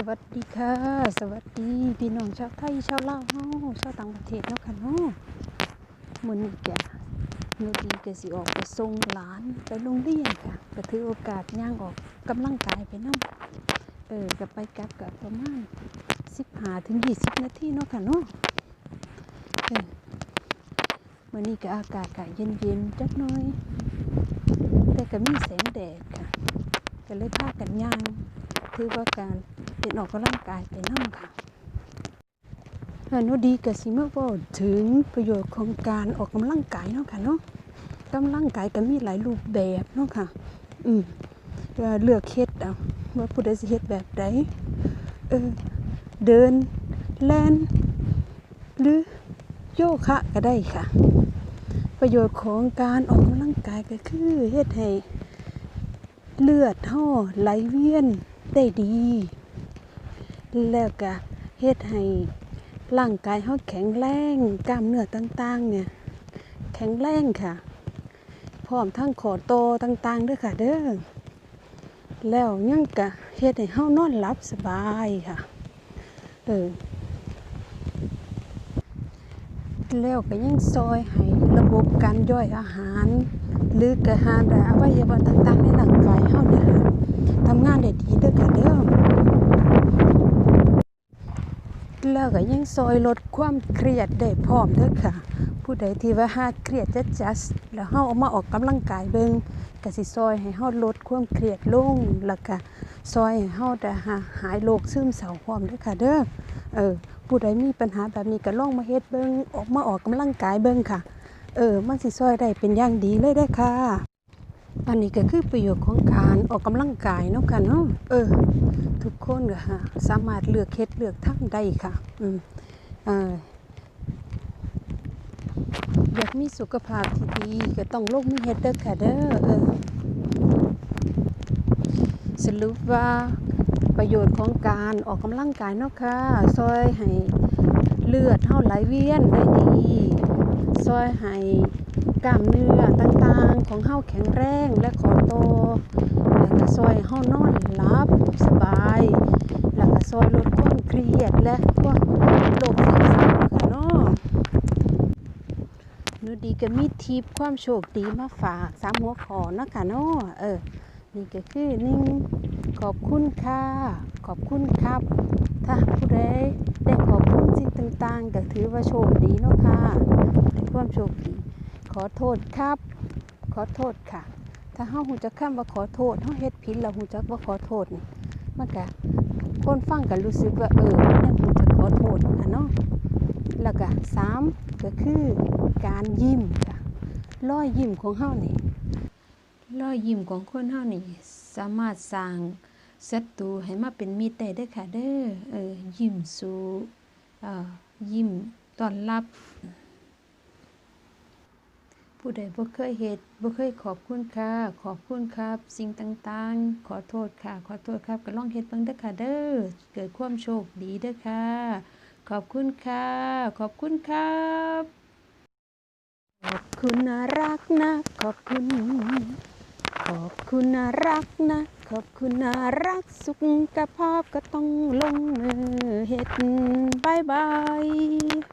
สวัสดีค่ะ สวัสดีพี่น้องชาวไทยชาวลาวเฮาชาวต่างประเทศเนาะค่ะเนาะมื้อนี้แกโยดีก็สิออกไปส่งหลานไปโรงเรียนค่ะก็ถือโอกาสย่างออกกำลังกายไปนำเออก็ไปกลับก็ประมาณ15ถึง20 นาทีเนาะค่ะเนาะเออมื้อนี้ก็อากาศก็เย็นๆจักหน่อย แต่ก็มีแสงแดดค่ะ ก็เลยพากันย่างถือว่าการ เป็นออกกำลังกายไปนั่ค่ะอันนู้ดีกับสิมาเว่าถึงประโยชน์ของการออกกำลังกายเนาะค่ะเนาะกำลังกายก็มีหลายรูปแบบเนาะค่ะ อืมเลือกเฮ็ดเอาว่าผู้ใดสิเฮ็ดแบบใดเออเดินแล่นหรือโยคะก็ได้ค่ะ ประโยชน์ของการออกกำลังกายก็คือเฮ็ดให้เลือดห่อไหลเวียนได้ดี แล้วก็เฮ็ดให้ร่างกายเฮาแข็งแรงกล้ามเนื้อต่างๆ เนี่ย แข็งแรงค่ะ พร้อมทั้งขอโตต่างๆด้วยค่ะ เด้อแล้วยังก็เฮ็ดให้เฮานอนหลับสบายค่ะ เออแล้วก็ยังซอยให้ระบบการย่อยอาหาร หรือกระหารและอวัยวะต่างๆในร่างกายเฮาเนี่ยค่ะทำงานได้ดีเด้อค่ะเด้อ แล้วก็ยังซอยลดความเครียดได้พร้อมด้อค่ะ ผู้ใดที่ว่าหาเครียดจะจัดแล้วเฮาเอามาออกกำลังกายเบิ่งก็สิซอยให้เฮาลดความเครียดลงแล้วก็ซอยให้เฮาได้หาหายโรคซึมเศร้าพร้อมด้อค่ะ เด้อเออผู้ใดมีปัญหาแบบนี้ก็ลองมาเฮ็ดเบิ่งออกมาออกกำลังกายเบิ่งค่ะ เออมันสิช่วยได้เป็นอย่างดีเลยได้ค่ะ อันนี้ก็คือประโยชน์ของการออกกำลังกายเนาะค่ะเนาะเออ ทุกคนก็ฮะสามารถเลือกเฮ็ดเลือกทำได้ค่ะ อืมเอออยากมีสุขภาพที่ดีก็ต้องลงมือเฮ็ดเด้อค่ะเด้อเออสรุปว่าประโยชน์ของการออกกำลังกายเนาะค่ะช่วยให้เลือดเฮาไหลเวียนได้ดีซอยให้กล้ามเนื้อต่าง ๆของเฮาแข็งแรงและขอโต แล้วก็ซอยห้เฮานอนหลับสบาย แล้วก็ซอยลดความเครียดและพวกโรคซึมเศร้าค่ะเนาะหนูดีก็มีทิปความโชคดีมาฝากสามหัวขอเนาะค่ะเนาะเออ นี่ก็คือหนึ่งขอบคุณค่ะ ขอบคุณครับ ถ้าผู้ใดได้ขอบคุณสิ่งต่างๆ ก็ถือว่าโชคดีเนาะค่ะได้ความโชคดี ขอโทษครับ อโทษค่ะ ถ้าเฮาหูจักคำว่าขอโทษเฮาเฮ็ดผิดแล้วหูจักว่าขอโทษนี่มันก็คนฟังก็รู้สึกว่าเออมันยังหูจักขอโทษค่ะเนาะแล้วก็สามก็คือการยิ้มค่ะรอยยิ้มของเฮานี่รอยยิ้มของคนเฮานี่สามารถสร้างศัตรูให้มาเป็นมิตรได้เด้อค่ะเด้อเออยิ้มสู่เอ่อยิ้มต้อนรับ ผู้ใดบ่เคยเฮ็ดบ่เคยขอบคุณค่ะ ขอบคุณครับ สิ่งต่างๆ ขอโทษค่ะ ขอโทษครับก็ลองเฮ็ดเบิ่งเด้อค่ะเด้อเกิดความโชคดีเด้อค่ะ ขอบคุณค่ะ ขอบคุณครับ ขอบคุณนะรักนะ ขอบคุณ ขอบคุณนะรักนะ ขอบคุณนะรักสุขภาพก็ต้องลงมือเฮ็ดบายบาย